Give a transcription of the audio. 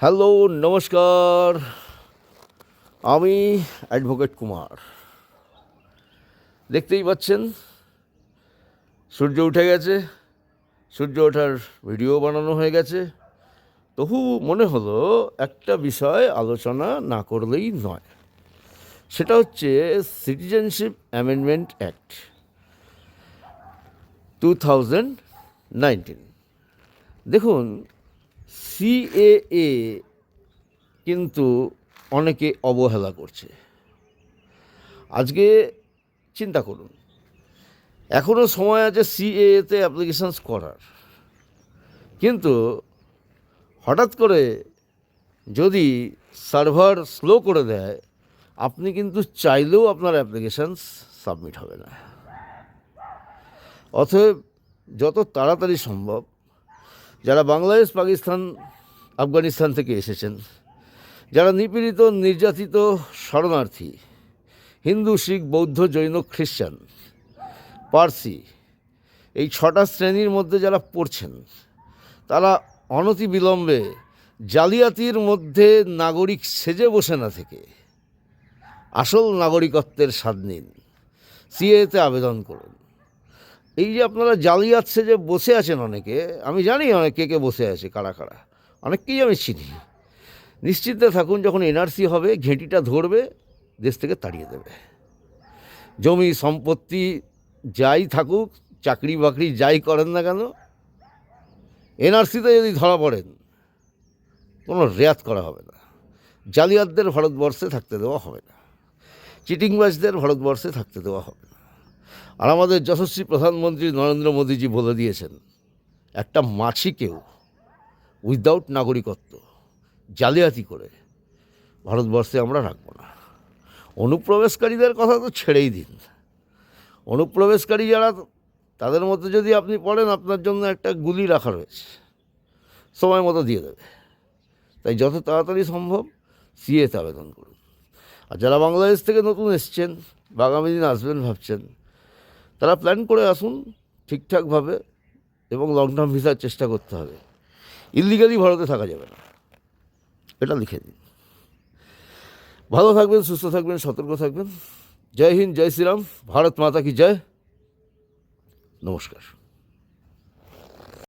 Hello, নমস্কার। আমি advocate Kumar. দেখতেই পাচ্ছেন, সূর্য উঠে গেছে। সূর্য ওঠার ভিডিও বানানো হয়ে গেছে। তবু মনে হলো একটা বিষয় আলোচনা না করলেই নয়। সেটা হচ্ছে citizenship amendment act two thousand nineteen দেখুন সিএএ কিন্তু অনেকে অবহেলা করছে। আজকে চিন্তা করুন এখনও সময় আছে সিএতে অ্যাপ্লিকেশানস করার। কিন্তু হঠাৎ করে যদি সার্ভার স্লো করে দেয়, আপনি কিন্তু চাইলেও আপনার অ্যাপ্লিকেশানস সাবমিট হবে না। অতএব যত তাড়াতাড়ি সম্ভব যারা বাংলাদেশ, পাকিস্তান, আফগানিস্তান থেকে এসেছেন, যারা নিপীড়িত, নির্যাতিত, শরণার্থী, হিন্দু, শিখ, বৌদ্ধ, জৈন, খ্রিস্টান, পার্সি, এই ছটা শ্রেণির মধ্যে যারা পড়ছেন, তারা অনতি বিলম্বে জালিয়াতির মধ্যে নাগরিক সেজে বসে না থেকে আসল নাগরিকত্বের স্বাদ নিন। সিএতে আবেদন করুন। এই যে আপনারা জালিয়াত যে বসে আছেন অনেকে, আমি জানি অনেক কে কে বসে আছে, কারা কারা অনেককেই আমি চিনি। নিশ্চিন্তে থাকুন, যখন এনআরসি হবে, ঘেঁটিটা ধরবে, দেশ থেকে তাড়িয়ে দেবে। জমি সম্পত্তি যাই থাকুক, চাকরি বাকরি যাই করেন না কেন, এনআরসিতে যদি ধরা পড়েন, কোনো রেয়াত করা হবে না। জালিয়াতদের ভারতবর্ষে থাকতে দেওয়া হবে না। চিটিংবাজদের ভারতবর্ষে থাকতে দেওয়া হবে না। আর আমাদের যশস্বী প্রধানমন্ত্রী নরেন্দ্র মোদীজি বলে দিয়েছেন, একটা মাছিকেও উইদাউট নাগরিকত্ব, জালিয়াতি করে ভারতবর্ষে আমরা রাখব না। অনুপ্রবেশকারীদের কথা তো ছেড়েই দিন। অনুপ্রবেশকারী যারা, তাদের মধ্যে যদি আপনি পড়েন, আপনার জন্য একটা গুলি রাখা রয়েছে, সময় মতো দিয়ে দেবে। তাই যত তাড়াতাড়ি সম্ভব সিএতে আবেদন করুন। আর যারা বাংলাদেশ থেকে নতুন এসছেন বা আগামী দিন আসবেন ভাবছেন তারা প্ল্যান করে আসুন, ঠিকঠাকভাবে এবং লং টার্ম ভিসার চেষ্টা করতে হবে। ইলিগালি ভারতে থাকা যাবে না। এটা লিখে দিন। ভালো থাকবেন, সুস্থ থাকবেন, সতর্ক থাকবেন। জয় হিন্দ, জয় শ্রীরাম। ভারত মাতা কি জয়? নমস্কার।